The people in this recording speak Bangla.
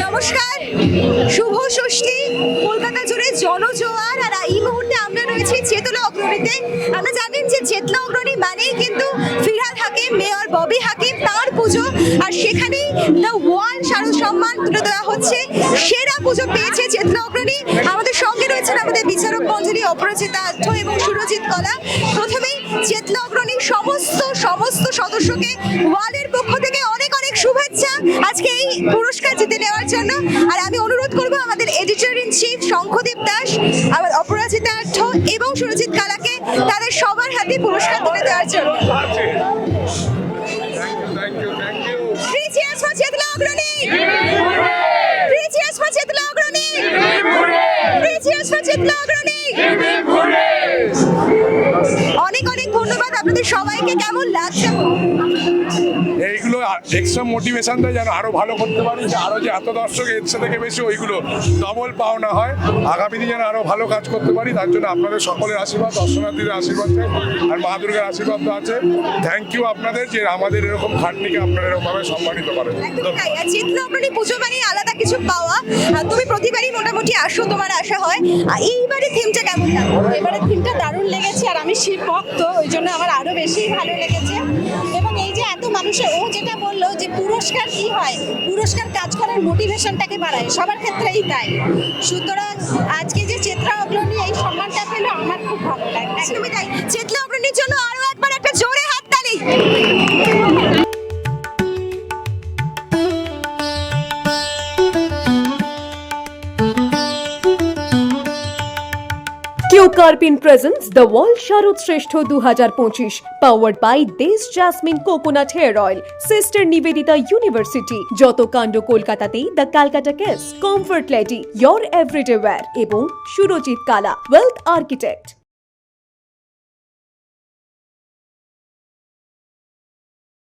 নমস্কার। শুভ ষষ্ঠী। কলকাতা জুড়ে জনজোয়ার আর রয়েছি চেতলা অগ্রণীতে। আমরা জানেন যে চেতলা অগ্রণী মানেই কিন্তু ফিরহাদ হাকিম, মেয়র ববি হাকিম, তার পুজো। আর সেখানেই দ্য ওয়ার্ল্ড শারদ সম্মান তুলে দেওয়া হচ্ছে। সেরা পুজো পেয়েছে চেতলা অগ্রণী। আমাদের সঙ্গে রয়েছেন আমাদের বিচারক মঞ্জুরি অপরাজিতা আধ্য এবং সুরজিৎ কলা। প্রথমেই চেতলা অগ্রণীর সমস্ত সমস্ত সদস্যকে ওয়ার্ল্ডের পক্ষ থেকে অনেক অনেক শুভেচ্ছা আজকে এই পুরস্কার জিতে নেওয়ার জন্য। আর আমি অনুরোধ করব আমাদের editor in chief Shankhadeep Das, আমার আর্থ এবং সুরজিৎ কালাকে তাদের সবার হাতে পুরস্কার তুলে দেওয়ার জন্য। অনেক অনেক ধন্যবাদ আপনাদের সবাইকে। কেমন লাগছে? এক্সট্রা মোটিভেশন দেয় যেন আরও ভালো করতে পারি যে আরও যে এত দর্শক এর থেকে বেশি ওইগুলো ডবল পাওনা হয়। আগামী দিনে যেন আরও ভালো কাজ করতে পারি তার জন্য আপনাদের সকলের আশীর্বাদ দর্শনার্থীদের আশীর্বাদ আর মা দুর্গার আশীর্বাদ তো আছে। থ্যাংক ইউ আপনাদের যে আমাদের এরকম খাটনিকে আপনারা এরকমভাবে সম্মানিত করেন। চেতলা অগ্রণী পুজো মানে আলাদা কিছু পাওয়া। আর তুমি প্রতিবারই মোটামুটি আসো তোমার আশা হয়। আর এইবারে থিমটা কেমন লাগল? এবারে থিমটা দারুণ লেগেছে আর আমি শিব ভক্ত ওই জন্য আমার আরও বেশি ভালো লেগেছে। এবং মানুষের ও যেটা বলল যে পুরস্কার কি হয়? পুরস্কার কাজ করার মোটিভেশনটাকে বাড়ায়। সবার ক্ষেত্রেই তাই। সুতরাং আজকে যে চেত্রা অগ্রণী এই সম্মানটা পেল, আমার খুব ভালো লাগে একদমই তাই। চেতলা কিউ কার্পিন presents the world Sharad Shreshtha দু হাজার পঁচিশ পাওয়ার্ড বাই দেশ jasmine coconut hair oil sister Nivedita university যত কাণ্ড কলকাতাতেই the Calcutta case comfort lady your everyday wear এবং সুরজিৎ কালা ওয়েলথ আর্কিটেক্ট